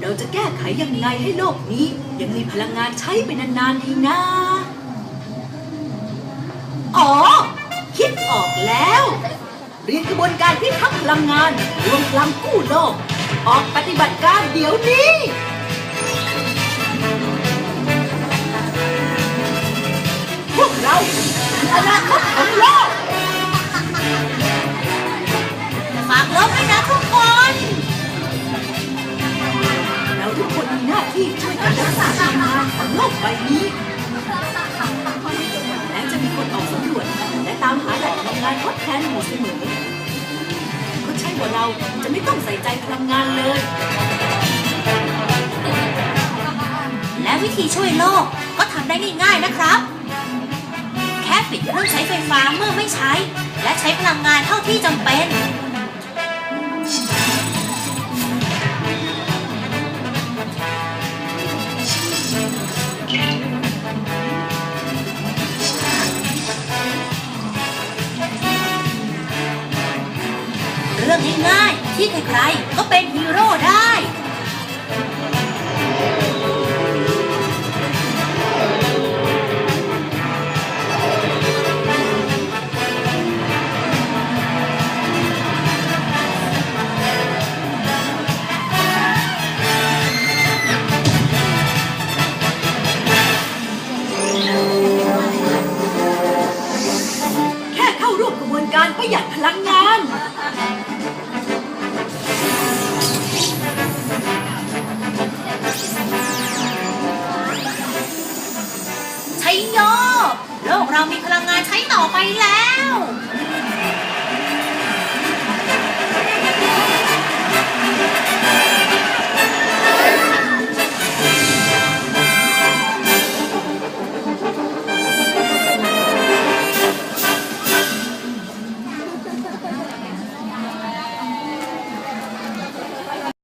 เราจะแก้ไขยังไงให้โลกนี้ ยังมีพลังงานใช้ไปนานๆดีนะ อ๋อ คิดออกแล้ว เรียนกระบวนการพิทักษ์พลังงานรวมพลังกู้โลก ออกปฏิบัติการเดี๋ยวนี้พวกเราอนาคตของโลก คนใช่ว่าเราจะไม่ต้องใส่ใจพลังงานเลย และวิธีช่วยโลกก็ทำได้ง่ายๆนะครับ แค่ปิดเครื่องใช้ไฟฟ้าเมื่อไม่ใช้ และใช้พลังงานเท่าที่จำเป็น เรื่องง่ายๆที่ใครๆก็เป็นฮีโร่ได้ ประหยัดพลังงาน ใช้ยอบโลกเรามีพลังงานใช้ต่อไปแล้ว